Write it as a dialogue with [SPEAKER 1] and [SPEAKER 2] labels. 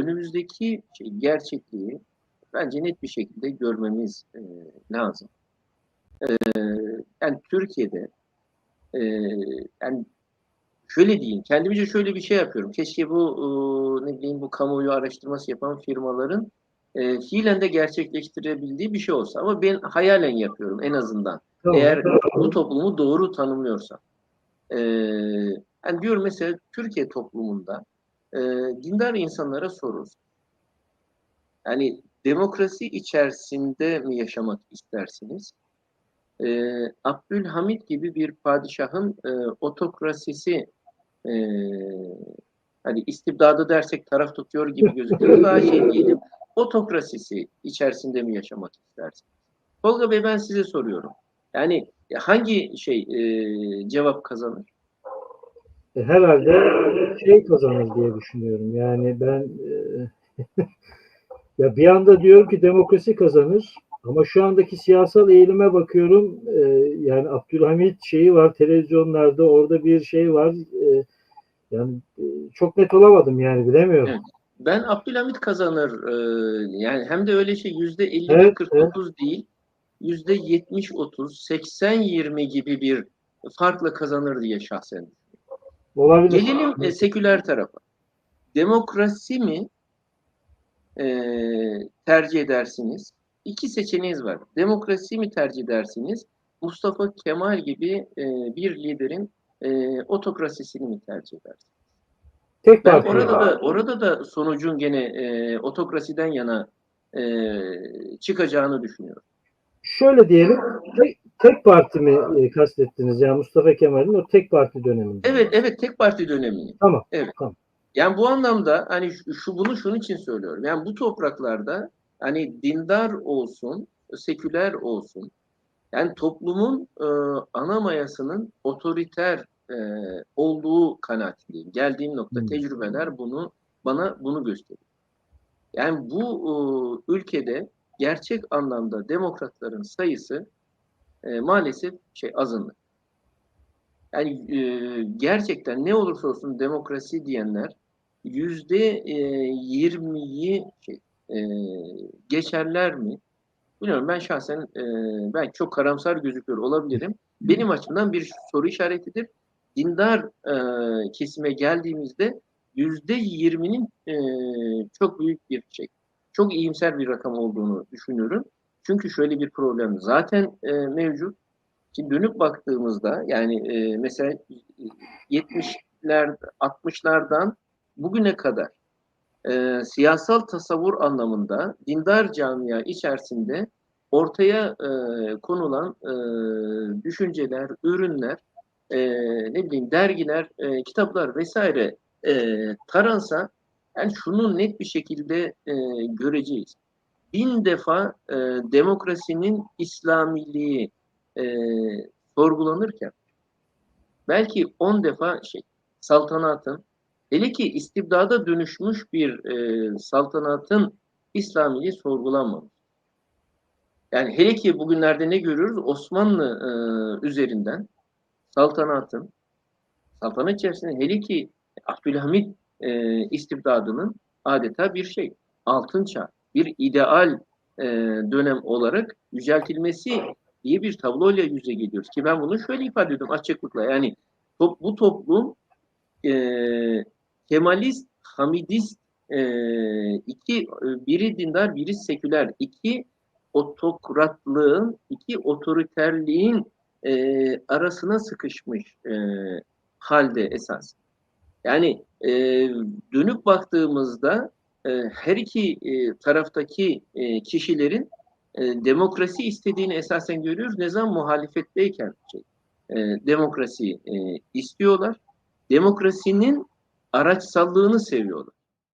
[SPEAKER 1] önümüzdeki şey, gerçekliği bence net bir şekilde görmemiz e, lazım. E, yani Türkiye'de e, yani şöyle diyeyim, kendimce şöyle bir şey yapıyorum. Keşke bu e, ne bileyim bu kamuoyu araştırması yapan firmaların e, fiilen de gerçekleştirebildiği bir şey olsa. Ama ben hayalen yapıyorum en azından.
[SPEAKER 2] Tamam.
[SPEAKER 1] Eğer bu toplumu doğru tanımlıyorsam. Ee, yani diyorum mesela Türkiye toplumunda e, dindar insanlara soruruz. Yani demokrasi içerisinde mi yaşamak istersiniz? Ee, Abdülhamit gibi bir padişahın e, otokrasisi e, hani istibdadı dersek taraf tutuyor gibi gözüküyor. Daha şey diyelim otokrasisi içerisinde mi yaşamak istersiniz? Tolga Bey ben size soruyorum. Yani hangi şey e, cevap kazanır?
[SPEAKER 2] E, Herhalde şey kazanır diye düşünüyorum. Yani ben e, ya bir anda diyorum ki demokrasi kazanır ama şu andaki siyasal eğilime bakıyorum e, yani Abdülhamit şeyi var televizyonlarda orada bir şey var e, yani e, çok net olamadım yani bilemiyorum.
[SPEAKER 1] Evet. Ben Abdülhamit kazanır e, yani hem de öyle şey yüzde 50
[SPEAKER 2] Evet,
[SPEAKER 1] 49 değil yüzde 70 30 80 20 gibi bir farkla kazanır diye şahsen.
[SPEAKER 2] Olabilir.
[SPEAKER 1] Gelelim e, seküler tarafa. Demokrasi mi e, tercih edersiniz? İki seçeneğiniz var. Demokrasi mi tercih edersiniz? Mustafa Kemal gibi e, bir liderin e, otokrasisini mi tercih edersiniz?
[SPEAKER 2] Tek
[SPEAKER 1] Ben orada da orada da sonucun gene e, otokrasiden yana e, çıkacağını düşünüyorum.
[SPEAKER 2] Şöyle diyelim tek, tek parti mi e, kastettiniz? Yani Mustafa Kemal'in o tek parti döneminde.
[SPEAKER 1] Evet evet tek parti dönemini.
[SPEAKER 2] Tamam.
[SPEAKER 1] Evet.
[SPEAKER 2] Tamam.
[SPEAKER 1] Yani bu anlamda hani şu, şu bunu şunun için söylüyorum. Yani bu topraklarda hani dindar olsun, seküler olsun. Yani toplumun e, ana mayasının otoriter e, olduğu kanaatindeyim. Geldiğim nokta
[SPEAKER 2] Hmm.
[SPEAKER 1] tecrübeler bunu bana bunu gösteriyor. Yani bu e, ülkede gerçek anlamda demokratların sayısı e, maalesef şey azınlık. Yani e, gerçekten ne olursa olsun demokrasi diyenler yüzde e, yirmiyi şey, e, geçerler mi? Bilmiyorum ben şahsen e, ben çok karamsar gözüküyor olabilirim. Benim açımdan bir soru işaretidir. Dindar e, kesime geldiğimizde yüzde yirminin e, çok büyük bir şey, çok iyimser bir rakam olduğunu düşünüyorum. Çünkü şöyle bir problem zaten e, mevcut. Şimdi dönüp baktığımızda yani e, mesela 70'ler 60'lardan bugüne kadar e, siyasal tasavvur anlamında dindar camia içerisinde ortaya e, konulan e, düşünceler, ürünler, e, ne bileyim dergiler, e, kitaplar vesaire e, taransa yani şunu net bir şekilde e, göreceğiz. Bin defa e, demokrasinin İslamiliği e, sorgulanırken belki on defa şey saltanatın hele ki istibdada dönüşmüş bir e, saltanatın İslamiliği sorgulanmamış. Yani hele ki bugünlerde ne görüyoruz? Osmanlı e, üzerinden saltanatın saltanat içerisinde hele ki Abdülhamit e, istibdadının adeta bir şey altın çağ, bir ideal e, dönem olarak yüceltilmesi diye bir tabloyla yüze geliyoruz. Ki ben bunu şöyle ifade ediyorum açıklıkla. Yani top, bu toplum e, Kemalist, Hamidist e, iki, biri dindar, biri seküler, iki otokratlığın, iki otoriterliğin e, arasına sıkışmış e, halde esas. Yani e, dönüp baktığımızda e, her iki e, taraftaki e, kişilerin demokrasi istediğini esasen görüyoruz. Ne zaman muhalefetteyken şey, demokrasi e, istiyorlar. Demokrasinin araçsallığını seviyorlar.